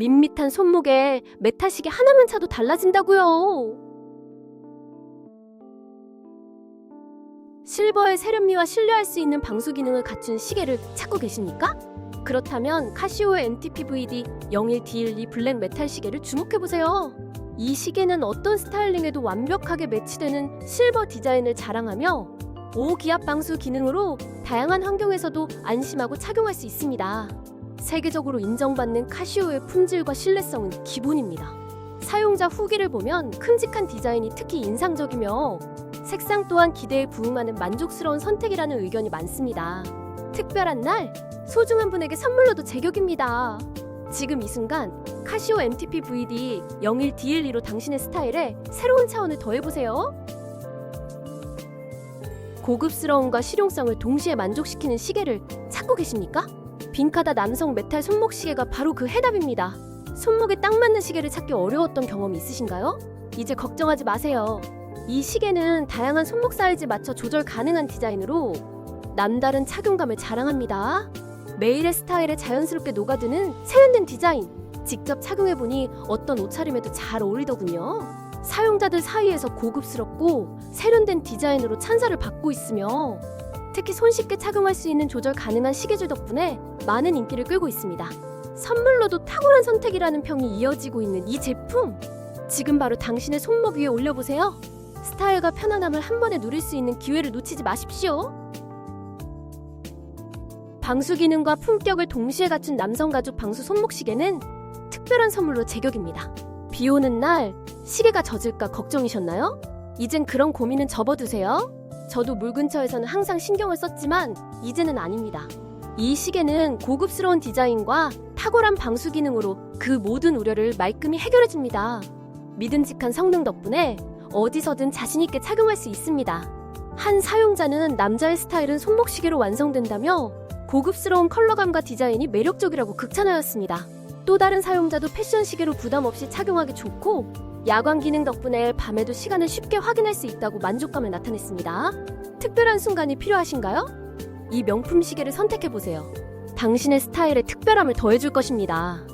밋밋한 손목에 메탈 시계 하나만 차도 달라진다고요. 실버의 세련미와 신뢰할 수 있는 방수 기능을 갖춘 시계를 찾고 계십니까? 그렇다면 카시오의 MTP VD 01D12 블랙 메탈 시계를 주목해 보세요. 이 시계는 어떤 스타일링에도 완벽하게 매치되는 실버 디자인을 자랑하며 고기압 방수 기능으로 다양한 환경에서도 안심하고 착용할 수 있습니다. 세계적으로 인정받는 카시오의 품질과 신뢰성은 기본입니다. 사용자 후기를 보면 큼직한 디자인이 특히 인상적이며 색상 또한 기대에 부응하는 만족스러운 선택이라는 의견이 많습니다. 특별한 날 소중한 분에게 선물로도 제격입니다. 지금 이 순간 카시오 MTP VD 01D12로 당신의 스타일에 새로운 차원을 더해보세요. 고급스러움과 실용성을 동시에 만족시키는 시계를 찾고 계십니까? 빈카다 남성 메탈 손목 시계가 바로 그 해답입니다. 손목에 딱 맞는 시계를 찾기 어려웠던 경험이 있으신가요? 이제 걱정하지 마세요. 이 시계는 다양한 손목 사이즈에 맞춰 조절 가능한 디자인으로 남다른 착용감을 자랑합니다. 매일의 스타일에 자연스럽게 녹아드는 세련된 디자인. 직접 착용해보니 어떤 옷차림에도 잘 어울리더군요. 사용자들 사이에서 고급스럽고 세련된 디자인으로 찬사를 받고 있으며 특히 손쉽게 착용할 수 있는 조절 가능한 시계줄 덕분에 많은 인기를 끌고 있습니다. 선물로도 탁월한 선택이라는 평이 이어지고 있는 이 제품. 지금 바로 당신의 손목 위에 올려보세요. 스타일과 편안함을 한 번에 누릴 수 있는 기회를 놓치지 마십시오. 방수 기능과 품격을 동시에 갖춘 남성 가죽 방수 손목 시계는 특별한 선물로 제격입니다. 비 오는 날 시계가 젖을까 걱정이셨나요? 이젠 그런 고민은 접어두세요. 저도 물 근처에서는 항상 신경을 썼지만 이제는 아닙니다. 이 시계는 고급스러운 디자인과 탁월한 방수 기능으로 그 모든 우려를 말끔히 해결해줍니다. 믿음직한 성능 덕분에 어디서든 자신있게 착용할 수 있습니다. 한 사용자는 남자의 스타일은 손목시계로 완성된다며 고급스러운 컬러감과 디자인이 매력적이라고 극찬하였습니다. 또 다른 사용자도 패션 시계로 부담 없이 착용하기 좋고 야광 기능 덕분에 밤에도 시간을 쉽게 확인할 수 있다고 만족감을 나타냈습니다. 특별한 순간이 필요하신가요? 이 명품 시계를 선택해 보세요. 당신의 스타일에 특별함을 더해줄 것입니다.